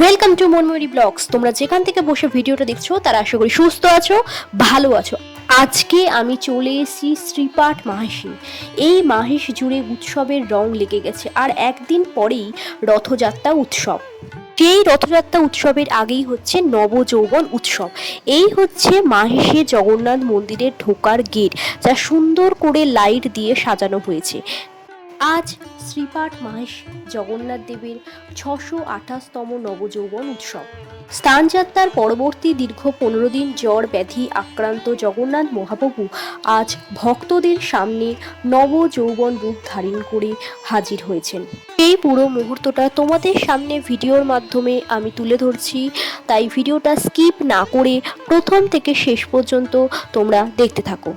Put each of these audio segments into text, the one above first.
Welcome to মনময়ূরী blogs তোমরা যেখান থেকে বসে ভিডিওটা দেখছ, তারা আশা করি সুস্থ আছো, ভালো আছো। আজকে আমি চলে এসেছি শ্রীপাঠ মাহেশে। এই মাহেশ জুড়ে উৎসবের রং লেগে গেছে, আর একদিন পরেই রথযাত্রা উৎসব। সেই রথযাত্রা উৎসবের আগেই হচ্ছে নবযৌবন উৎসব। এই হচ্ছে মাহেশে জগন্নাথ মন্দিরের ঢোকার গেট, যা সুন্দর করে লাইট দিয়ে সাজানো হয়েছে। আজ শ্রীপাঠ মাহেশ জগন্নাথ দেবের ছশো আঠাশতম নবযৌবন উৎসব। স্থানযাত্রার পরবর্তী দীর্ঘ পনেরো দিন জ্বর ব্যাধি আক্রান্ত জগন্নাথ মহাপ্রভু আজ ভক্তদের সামনে নব যৌবন রূপ ধারণ করে হাজির হয়েছেন। এই পুরো মুহূর্তটা তোমাদের সামনে ভিডিওর মাধ্যমে আমি তুলে ধরছি, তাই ভিডিওটা স্কিপ না করে প্রথম থেকে শেষ পর্যন্ত তোমরা দেখতে থাকো।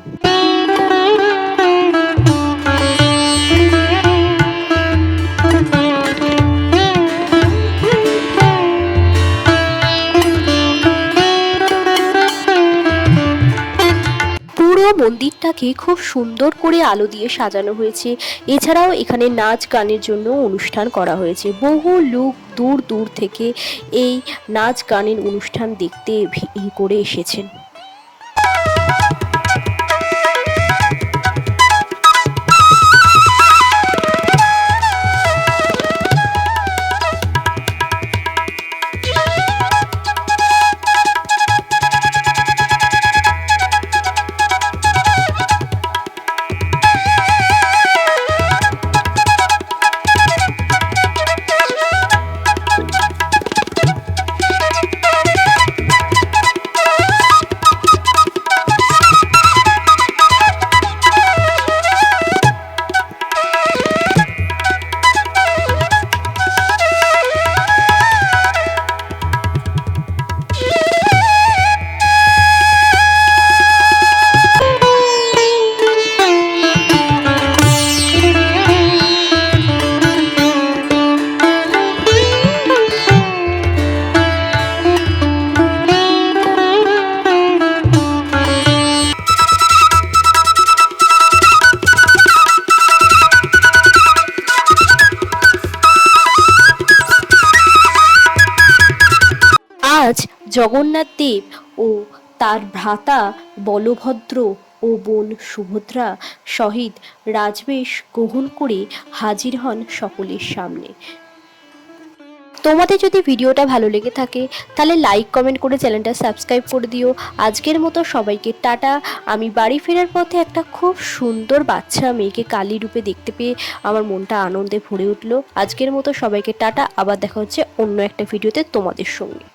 মন্দিরটাকে খুব সুন্দর করে আলো দিয়ে সাজানো হয়েছে। এছাড়াও এখানে নাচ গানের জন্য অনুষ্ঠান করা হয়েছে। বহু লোক দূর দূর থেকে এই নাচ গানের অনুষ্ঠান দেখতে করে এসেছেন। আজ জগন্নাথ দেব ও তার ভ্রাতা বলভদ্র ও বোন সুভদ্রা সহিত রাজবেশ গ্রহণ করে হাজির হন সকলের সামনে। তোমাদের যদি ভিডিওটা ভালো লেগে থাকে, তাহলে লাইক কমেন্ট করে চ্যানেলটা সাবস্ক্রাইব করে দিও। আজকের মতো সবাইকে টাটা। আমি বাড়ি ফেরার পথে একটা খুব সুন্দর বাচ্চা মেয়েকে কালী রূপে দেখতে পেয়ে আমার মনটা আনন্দে ভরে উঠল। আজকের মতো সবাইকে টাটা। আবার দেখা হচ্ছে অন্য একটা ভিডিওতে তোমাদের সঙ্গে।